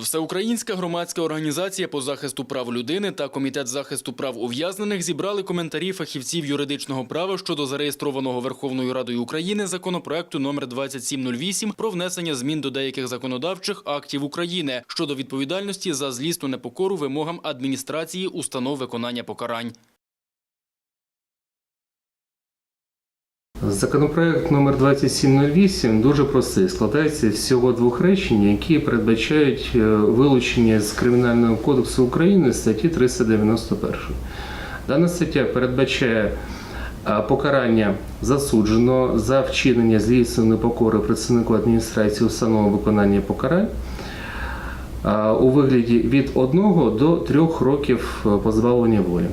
Всеукраїнська громадська організація по захисту прав людини та комітет захисту прав ув'язнених зібрали коментарі фахівців юридичного права щодо зареєстрованого Верховною Радою України законопроекту номер 2708 про внесення змін до деяких законодавчих актів України щодо відповідальності за злісну непокору вимогам адміністрації установ виконання покарань. Законопроект номер 2708 дуже простий. Складається всього двох речень, які передбачають е, вилучення з Кримінального кодексу України статті 391. Дана стаття передбачає е, покарання засудженого за вчинення злісної непокори працівнику адміністрації установи виконання покарань е, у вигляді від 1 до 3 років позбавлення волі.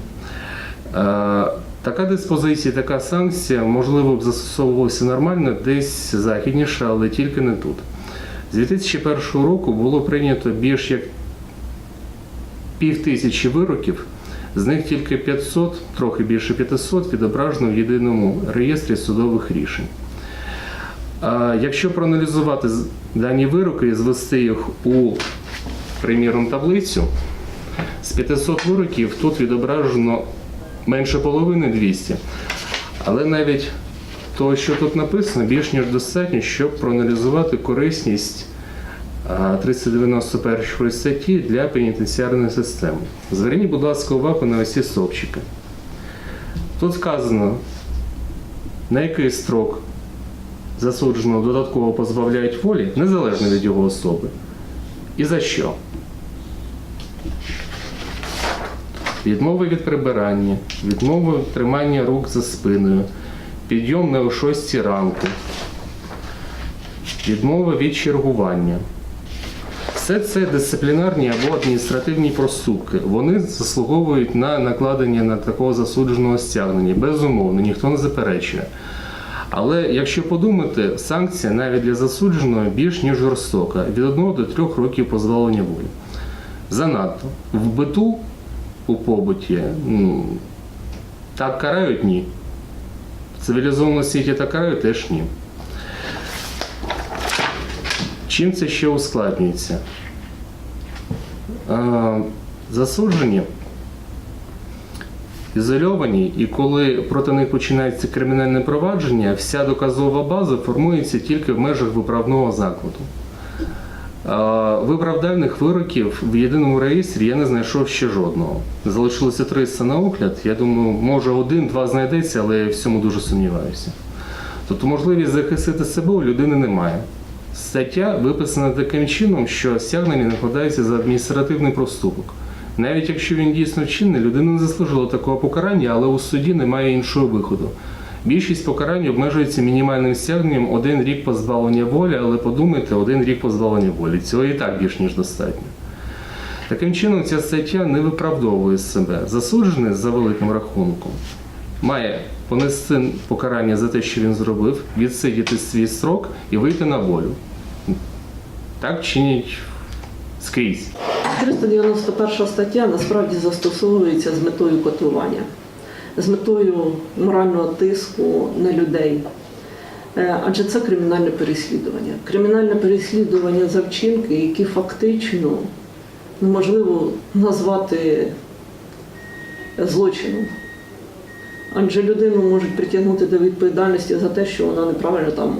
Така диспозиція, така санкція, можливо, б застосовувалася нормально десь західніше, але тільки не тут. З 2001 року було прийнято більш як пів тисячі вироків, з них тільки 500, трохи більше 500 відображено в єдиному реєстрі судових рішень. Якщо проаналізувати дані вироки і звести їх у, приміром, таблицю, з 500 вироків тут відображено менше половини 200. Але навіть того, що тут написано, більш ніж достатньо, щоб проаналізувати корисність а, 391 статті для пенітенціарної системи. Зверніть, будь ласка, увагу на ці стовпчики. Тут сказано, на який строк засудженого додатково позбавляють волі, незалежно від його особи. І за що? Відмови від прибирання, відмови тримання рук за спиною, підйом не о 6 ранку, відмова від чергування. Все це дисциплінарні або адміністративні проступки. Вони заслуговують на накладення на такого засудженого стягнення. Безумовно, ніхто не заперечує. Але якщо подумати, санкція навіть для засудженого більш ніж жорстока від 1 до 3 років позбавлення волі. Занадто. В биту у побуті ну, так карають ні. В цивілізованому світі так карають теж ні. Чим це ще ускладнюється? Засуджені, ізольовані, і коли проти них починається кримінальне провадження, вся доказова база формується тільки в межах виправного закладу. Виправдальних вироків в єдиному реєстрі я не знайшов ще жодного. Залишилося 300 на огляд. Я думаю, може один-два знайдеться, але я в цьому дуже сумніваюся. Тобто можливість захистити себе у людини немає. Стаття виписана таким чином, що стягнення накладається за адміністративний проступок. Навіть якщо він дійсно вчинний, людина не заслужила такого покарання, але у суді немає іншого виходу. Більшість покарань обмежується мінімальним стягненням один рік позбавлення волі, але подумайте, один рік позбавлення волі. Цього і так більш ніж достатньо. Таким чином, ця стаття не виправдовує себе. Засуджений за великим рахунком має понести покарання за те, що він зробив, відсидіти свій строк і вийти на волю. Так чинять скрізь. 391 стаття насправді застосовується з метою котування, з метою морального тиску на людей. Е, Адже це кримінальне переслідування. Кримінальне переслідування за вчинки, які фактично неможливо назвати злочином. Адже людину можуть притягнути до відповідальності за те, що вона неправильно там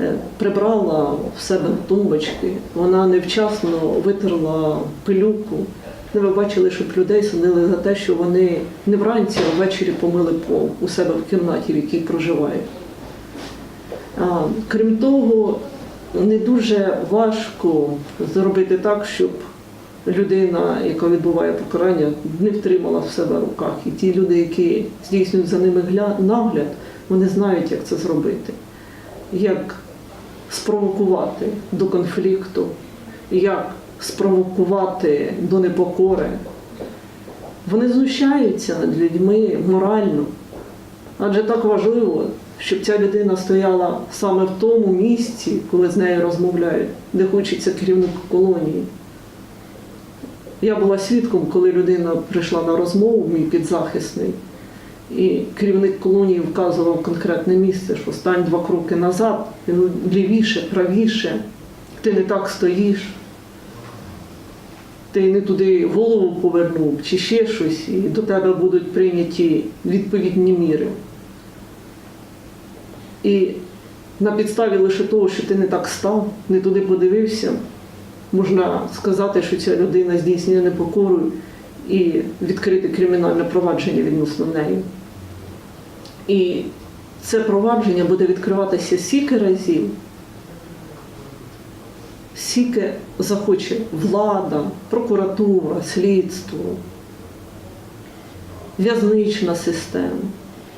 е, прибрала в себе тумбочки, вона невчасно витерла пилюку. Ви бачили, щоб людей судили за те, що вони не вранці, а ввечері помили пол у себе в кімнаті, в якій проживають. Крім того, не дуже важко зробити так, щоб людина, яка відбуває покарання, не втримала в себе руках. І ті люди, які здійснюють за ними нагляд, вони знають, як це зробити. Як спровокувати до конфлікту, як спровокувати до непокори. Вони знущаються над людьми морально. Адже так важливо, щоб ця людина стояла саме в тому місці, коли з нею розмовляють, де хочеться керівник колонії. Я була свідком, коли людина прийшла на розмову, мій підзахисний, і керівник колонії вказував конкретне місце, що стань два кроки назад, лівіше, правіше, ти не так стоїш. Ти не туди голову повернув чи ще щось, і до тебе будуть прийняті відповідні міри. І на підставі лише того, що ти не так став, не туди подивився, можна сказати, що ця людина здійснює непокору і відкрити кримінальне провадження відносно неї. І це провадження буде відкриватися стільки разів, скільки захоче влада, прокуратура, слідство, в'язнична система.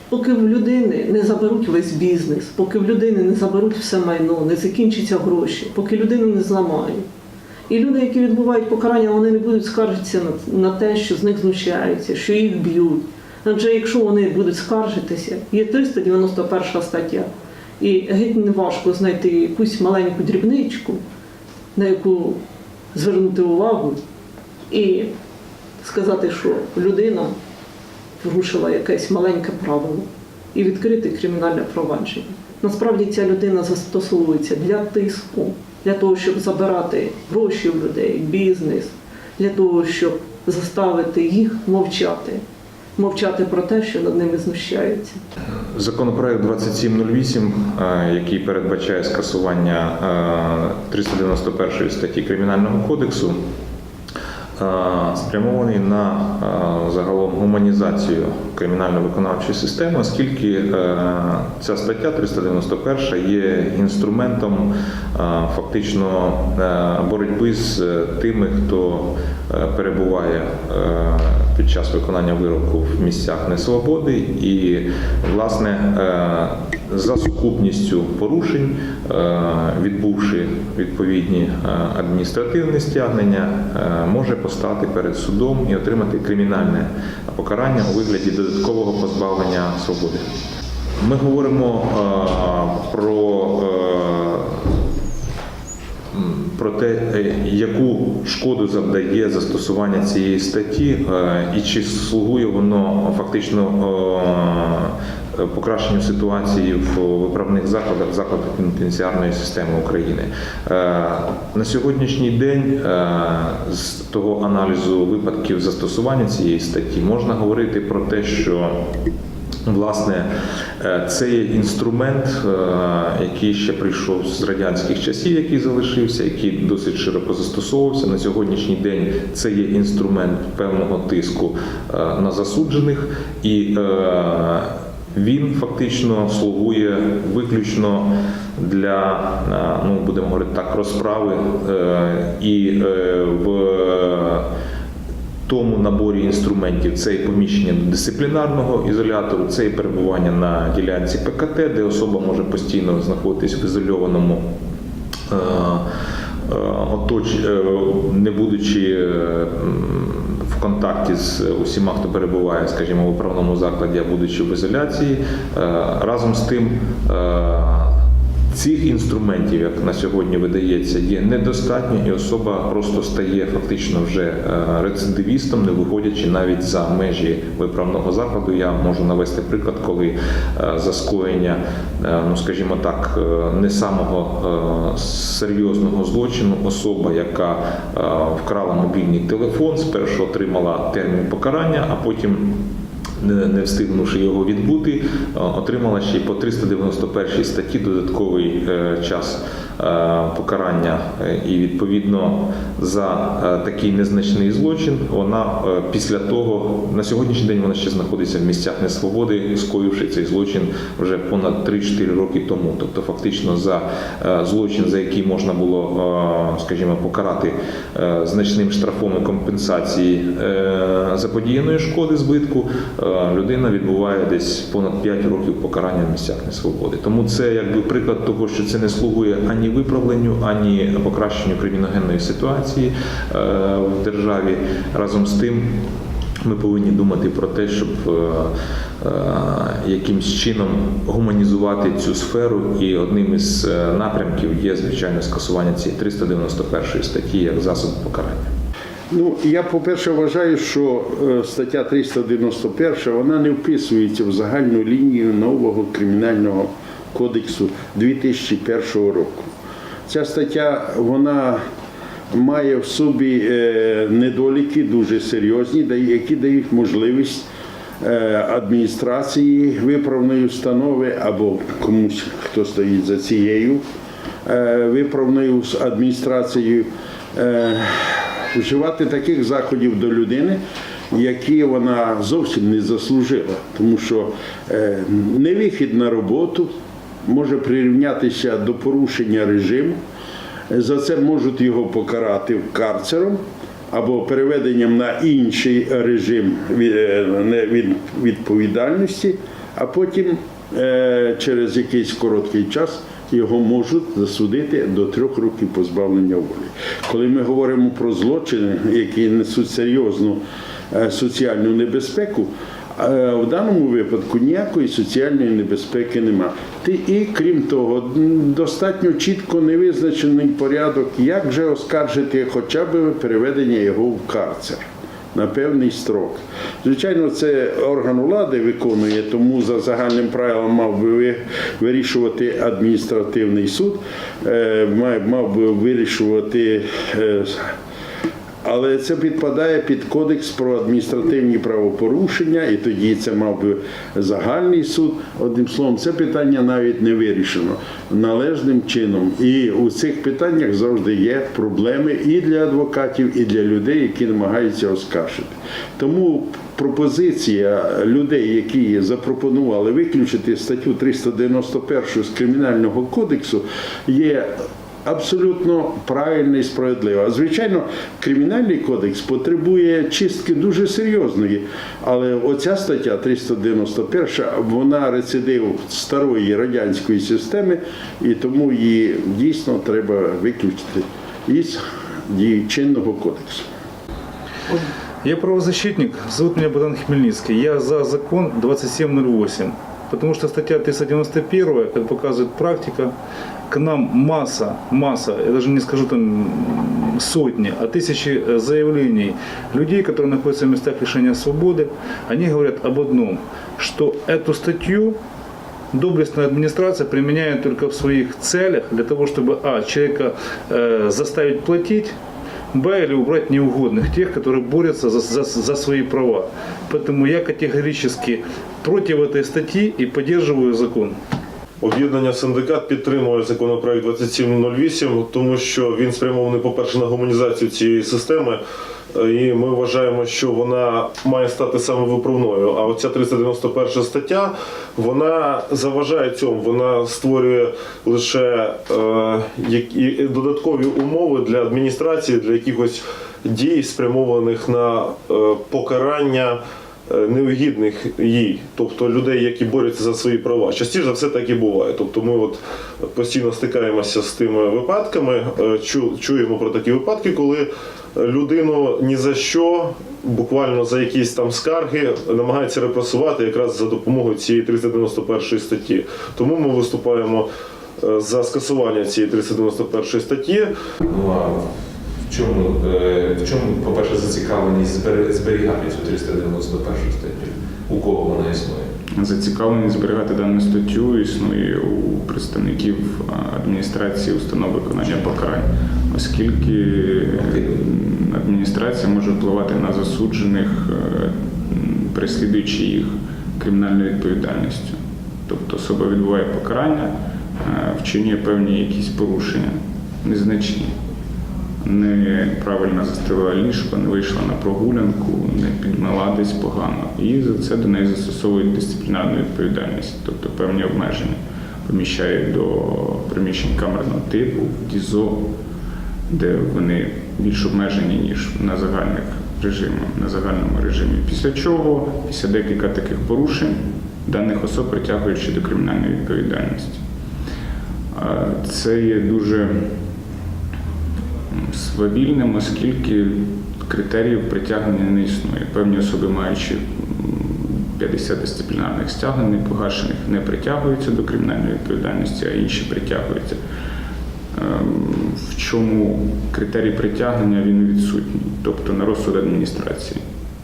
Поки в людини не заберуть весь бізнес, поки в людини не заберуть все майно, не закінчаться гроші, поки людину не зламають. І люди, які відбувають покарання, вони не будуть скаржитися на, на те, що з них знущаються, що їх б'ють. Адже якщо вони будуть скаржитися, є 391 стаття, і геть не важко знайти якусь маленьку дрібничку, на яку звернути увагу, і сказати, що людина порушила якесь маленьке правило і відкрити кримінальне провадження. Насправді ця людина застосовується для тиску, для того, щоб забирати гроші у людей, бізнес, для того, щоб заставити їх мовчати, мовчати про те, що над ними знущаються. Законопроект 2708, е, який передбачає скасування е, 391 статті Кримінального кодексу, е, спрямований на е, загалом гуманізацію кримінально-виконавчої системи, оскільки е, ця стаття 391 є інструментом е, фактично е, боротьби з е, тими, хто е, перебуває е, під час виконання вироку в місцях несвободи, і власне е, за сукупністю порушень, е, відбувши відповідні е, адміністративні стягнення, може постати перед судом і отримати кримінальне покарання у вигляді додаткового позбавлення свободи. Ми говоримо про про те, е, яку шкоду завдає застосування цієї статті, е, і чи слугує воно фактично е, покращенню ситуації в виправних закладах, закладах пенітенціарної системи України. На сьогоднішній день з того аналізу випадків застосування цієї статті можна говорити про те, що Власне, е, це є інструмент, е, який ще прийшов з радянських часів, який залишився, який досить широко застосовувався. На сьогоднішній день це є інструмент певного тиску е, на засуджених, і він фактично слугує виключно для, ну будемо говорити так, розправи і в тому наборі інструментів це і поміщення до дисциплінарного ізолятору, це і перебування на ділянці ПКТ, де особа може постійно знаходитись в ізольованому. е, е, Оточ, е, не будучи в контакті з усіма, хто перебуває, скажімо, в управному закладі, а будучи в ізоляції, разом з тим Цих інструментів, як на сьогодні видається, є недостатньо, і особа просто стає фактично вже е, рецидивістом, не виходячи навіть за межі виправного закладу. Я можу навести приклад, коли е, за скоєння, е, ну скажімо так, не самого серйозного злочину особа, яка вкрала мобільний телефон, спершу отримала термін покарання, а потім не встигнувши його відбути, отримала ще й по 391 статті додатковий е, час покарання. Е, І відповідно за е, такий незначний злочин вона е, після того на сьогоднішній день вона ще знаходиться в місцях несвободи, скоївши цей злочин вже понад 3-4 роки тому. Тобто, фактично, за злочин, за який можна було, скажімо, покарати значним штрафом і компенсації заподіяної шкоди збитку, людина відбуває десь понад 5 років покарання в місцях несвободи. Тому це якби приклад того, що це не слугує ані виправленню, ані покращенню криміногенної ситуації е, в державі. Разом з тим. Ми повинні думати про те, щоб е, е, якимсь чином гуманізувати цю сферу, і одним із напрямків є звичайно скасування цієї 391 статті як засоб покарання. Ну, я, по-перше, вважаю, що стаття 391 вона не вписується в загальну лінію нового кримінального кодексу 2001 року. Ця стаття вона має в собі е, недоліки дуже серйозні, які дають можливість е, адміністрації виправної установи або комусь, хто стоїть за цією е, виправною адміністрацією, вживати таких заходів до людини, які вона зовсім не заслужила, тому що е, невихід на роботу може прирівнятися до порушення режиму. За це можуть його покарати карцером або переведенням на інший режим е, відповідальності, а потім е, через якийсь короткий час його можуть засудити до трьох років позбавлення волі. Коли ми говоримо про злочини, які несуть серйозну е, соціальну небезпеку, в даному випадку ніякої соціальної небезпеки нема. І крім того, достатньо чітко не визначений порядок, як же оскаржити хоча б переведення його в карцер на певний строк. Звичайно, це орган влади виконує, тому за загальним правилом мав би ви- вирішувати адміністративний суд, е, мав- мав би вирішувати. Але це підпадає під кодекс про адміністративні правопорушення, і тоді це мав би загальний суд. Одним словом, це питання навіть не вирішено належним чином. І у цих питаннях завжди є проблеми і для адвокатів, і для людей, які намагаються оскаржити. Тому пропозиція людей, які запропонували виключити статтю 391 з кримінального кодексу, є абсолютно правильна і справедлива. Звичайно, кримінальний кодекс потребує чистки дуже серйозної, але оця стаття 391, вона рецидив старої радянської системи, і тому її дійсно треба виключити із дії чинного кодексу. Я правозащитник, зовут меня Богдан Хмельницкий. Я за закон 2708. Потому что статья 391, как показывает практика, к нам масса, масса, я даже не скажу там сотни, а тысячи э, заявлений людей, которые находятся в местах лишения свободы, они говорят об одном, что эту статью доблестная администрация применяет только в своих целях для того, чтобы а. человека э, заставить платить, б. или убрать неугодных, тех, которые борются за, за, за свои права. Поэтому я категорически против этой статьи и поддерживаю закон. Об'єднання синдикат підтримує законопроект 2708, тому що він спрямований, по-перше, на гуманізацію цієї системи. І ми вважаємо, що вона має стати саме виправною. А оця 391 стаття вона заважає цьому. Вона створює лише е, додаткові умови для адміністрації, для якихось дій, спрямованих на е, покарання неугідних їй, тобто людей, які борються за свої права. Частіше за все так і буває. Тобто ми от постійно стикаємося з тими випадками, е, чуємо про такі випадки, коли людину ні за що, буквально за якісь там скарги, намагаються репресувати якраз за допомогою цієї 391 статті. Тому ми виступаємо е, за скасування цієї 391 статті. В чому, е, в чому по-перше, зацікавленість збер- зберігати цю 391 статтю? У кого вона існує? Зацікавленість зберігати дану статтю існує у представників адміністрації установ виконання покарань, оскільки адміністрація може впливати на засуджених, е, переслідуючи їх кримінальною відповідальністю. Тобто особа відбуває покарання, е, вчинює певні якісь порушення, незначні. Неправильно застелила ліжко, не вийшла на прогулянку, не підмила десь погано. І за це до неї застосовують дисциплінарну відповідальність, тобто певні обмеження. Поміщають до приміщень камерного типу, в ДІЗО, де вони більш обмежені, ніж на загальних режимах, на загальному режимі. Після чого, після декілька таких порушень, даних особ притягують ще до кримінальної відповідальності. Це є дуже свавільним, оскільки критеріїв притягнення не існує. Певні особи, маючи 50 дисциплінарних стягнень непогашених, не притягуються до кримінальної відповідальності, а інші притягуються. Ем, В чому критерій притягнення він відсутній, тобто на розсуд адміністрації.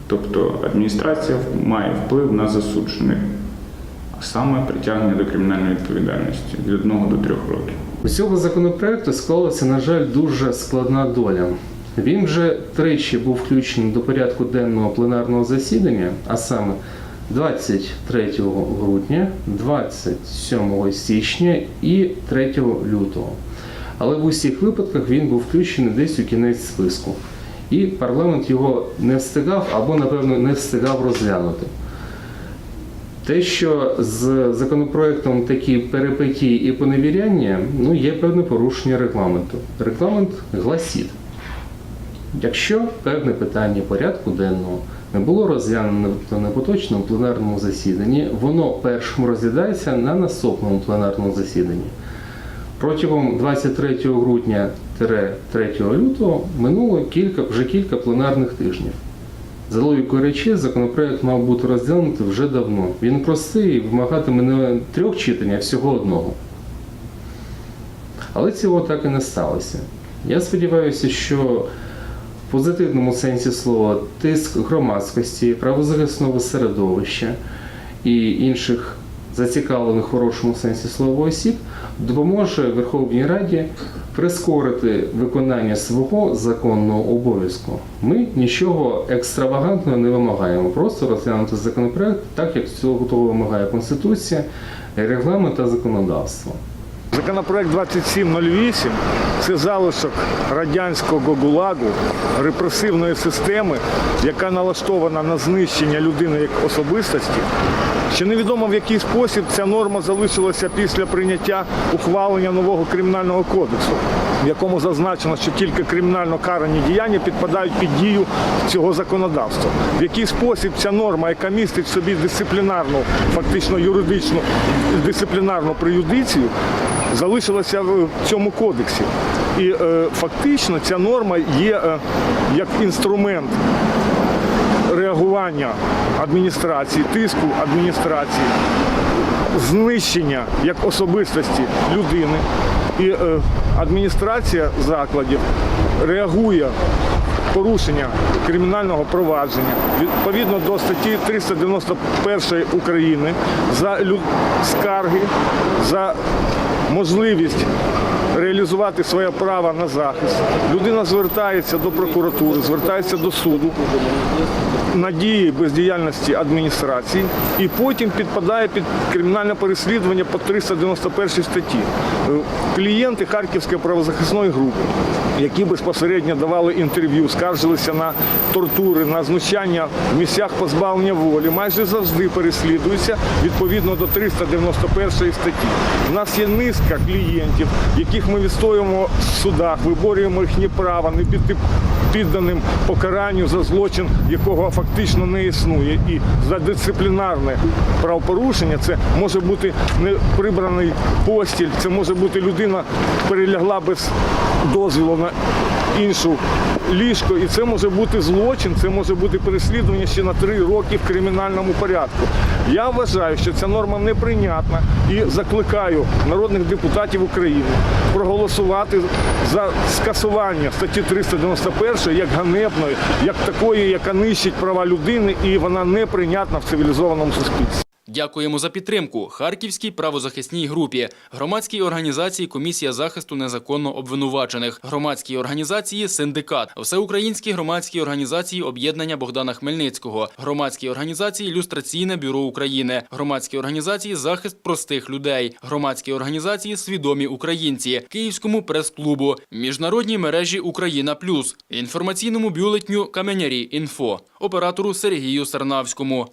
Тобто адміністрація має вплив на засуджених, саме притягнення до кримінальної відповідальності від 1 до 3 років. У цього законопроекту склалася, на жаль, дуже складна доля. Він вже тричі був включений до порядку денного пленарного засідання, а саме 23 грудня, 27 січня і 3 лютого. Але в усіх випадках він був включений десь у кінець списку. І парламент його не встигав або, напевно, не встигав розглянути. Те, що з законопроектом такі перипетії і поневіряння, ну, є певне порушення регламенту. Регламент гласить, якщо певне питання порядку денного не було розглянено на поточному пленарному засіданні, воно першим розглядається на наступному пленарному засіданні. Протягом 23 грудня 3 лютого минуло кілька, вже кілька пленарних тижнів. За логікою речі, законопроект мав бути розглянутий вже давно. Він простий і вимагатиме не трьох читань, а всього одного. Але цього так і не сталося. Я сподіваюся, що в позитивному сенсі слова тиск громадськості, правозахисного середовища і інших зацікавлених в хорошому сенсі слова осіб допоможе Верховній Раді прискорити виконання свого законного обов'язку. Ми нічого екстравагантного не вимагаємо, просто розглянути законопроект так, як цього готово вимагає Конституція, регламент та законодавство. Законопроект 2708 це залишок радянського гулагу, репресивної системи, яка налаштована на знищення людини як особистості. Ще невідомо в який спосіб ця норма залишилася після прийняття ухвалення нового кримінального кодексу, в якому зазначено, що тільки кримінально карані діяння підпадають під дію цього законодавства. В який спосіб ця норма, яка містить в собі дисциплінарну, фактично юридичну дисциплінарну преюдицію, залишилася в цьому кодексі. І е, фактично ця норма є е, як інструмент реагування адміністрації, тиску адміністрації, знищення як особистості людини. І е, адміністрація закладів реагує порушення кримінального провадження відповідно до статті 391 України за скарги, за можливість реалізувати своє право на захист. Людина звертається до прокуратури, звертається до суду надії бездіяльності адміністрації і потім підпадає під кримінальне переслідування по 391 статті. Е, Клієнти Харківської правозахисної групи, які безпосередньо давали інтерв'ю, скаржилися на тортури, на знущання в місцях позбавлення волі, майже завжди переслідуються відповідно до 391 статті. У нас є низка клієнтів, яких ми відстоюємо в судах, виборюємо їхні права, не піти підданим покаранню за злочин, якого фактично не існує. І за дисциплінарне правопорушення це може бути не прибраний постіль, це може бути людина перелягла без дозволу на іншу ліжко, і це може бути злочин, це може бути переслідування ще на три роки в кримінальному порядку. Я вважаю, що ця норма неприйнятна і закликаю народних депутатів України проголосувати за скасування статті 391 як ганебної, як такої, яка нищить права людини, і вона неприйнятна в цивілізованому суспільстві. Дякуємо за підтримку Харківській правозахисній групі, громадській організації Комісія захисту незаконно обвинувачених, громадській організації Синдикат, всеукраїнській громадській організації Об'єднання Богдана Хмельницького, громадській організації Ілюстраційне бюро України, громадській організації Захист простих людей, громадській організації Свідомі українці, Київському прес-клубу, міжнародній мережі Україна Плюс, інформаційному бюлетню Каменярі Інфо, оператору Сергію Сарнавському.